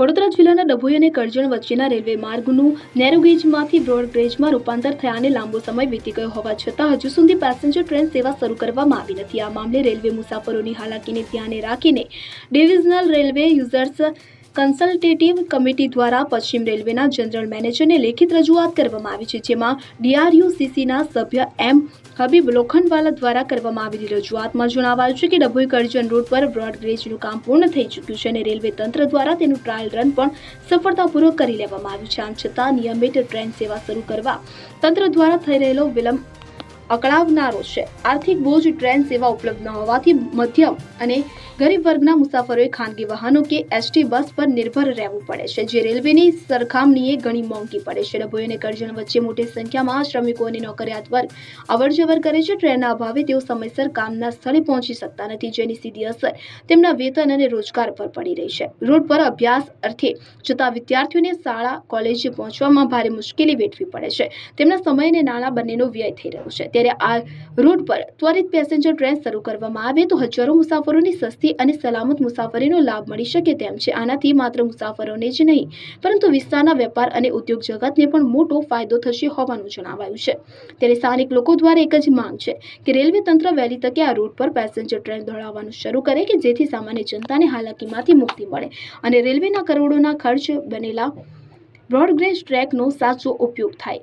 વડોદરા જિલ્લાના ડભોઈ અને કરજણ વચ્ચેના રેલવે માર્ગનું નેરોગેજમાંથી બ્રોડગેજમાં રૂપાંતર થયાને લાંબો સમય વીતી ગયો હોવા છતાં હજુ સુધી પેસેન્જર ટ્રેન સેવા શરૂ કરવામાં આવી નથી. આ મામલે રેલવે મુસાફરોની હાલાકીને ધ્યાને રાખીને divisional railway users consultative committee દ્વારા પશ્ચિમ રેલવેના જનરલ મેનેજરને લેખિત રજૂઆત કરવામાં આવી છે, જેમાં ડીઆરયુસીસીના સભ્ય એમ હબીબ લોખંડવાલા દ્વારા કરવામાં આવેલી રજૂઆતમાં જણાવાયું છે કે ડભોઈ કરજણ રોડ પર બ્રોડગ્રેજનું કામ પૂર્ણ થઈ ચૂક્યું છે અને રેલવે તંત્ર દ્વારા તેનું ટ્રાયલ રન પણ સફળતાપૂર્વક કરી લેવામાં આવ્યું છે. આમ છતાં નિયમિત ટ્રેન સેવા શરૂ કરવા તંત્ર દ્વારા થઈ રહેલો વિલંબ અકળાવનારો છે. આર્થિક બોજ ટ્રેન સેવા ઉપલબ્ધ ન હોવાથી મધ્યમ અને ગરીબ વર્ગના મુસાફરોએ ખાનગી વાહનો કે એસટી બસ પર નિર્ભર રહેવું પડે છે, જે રેલવેની સરખામણીએ ઘણી મોંઘી પડે છે. ડભોઈ અને કરજણ વચ્ચે મોટી સંખ્યામાં શ્રમિકો અને નોકરિયાત વર્ગ અવરજવર કરે છે. ટ્રેનના અભાવે તેઓ સમયસર કામના સ્થળે પહોંચી શકતા નથી, જેની સીધી અસર તેમના વેતન અને રોજગાર પર પડી રહી છે. રોડ પર અભ્યાસ અર્થે જતા વિદ્યાર્થીઓને શાળા, કોલેજે પહોંચવામાં ભારે મુશ્કેલી વેઠવી પડે છે. તેમના સમય અને નાણાં બંનેનો વ્યય થઈ રહ્યો છે. ત્યારે આ રૂટ પર ત્વરિત પેસેન્જર ટ્રેન શરૂ કરવામાં આવે તો હજારો મુસાફરોની સસ્તી અને સલામત મુસાફરીનો લાભ મળી શકે તેમ છે. આનાથી માત્ર મુસાફરોને જ નહીં, પરંતુ વિસ્તારના વેપાર અને ઉદ્યોગ જગતને પણ મોટો ફાયદો થશે હોવાનું જણાવાયું છે. ત્યારે સ્થાનિક લોકો દ્વારા એક જ માંગ છે કે રેલવે તંત્ર વહેલી તકે આ રૂટ પર પેસેન્જર ટ્રેન દોડાવવાનું શરૂ કરે કે જેથી સામાન્ય જનતાને હાલાકીમાંથી મુક્તિ મળે. અને રેલવેના કરોડોના ખર્ચ બનેલા બ્રોડગ્રેજ ટ્રેકનો સાચો ઉપયોગ થાય.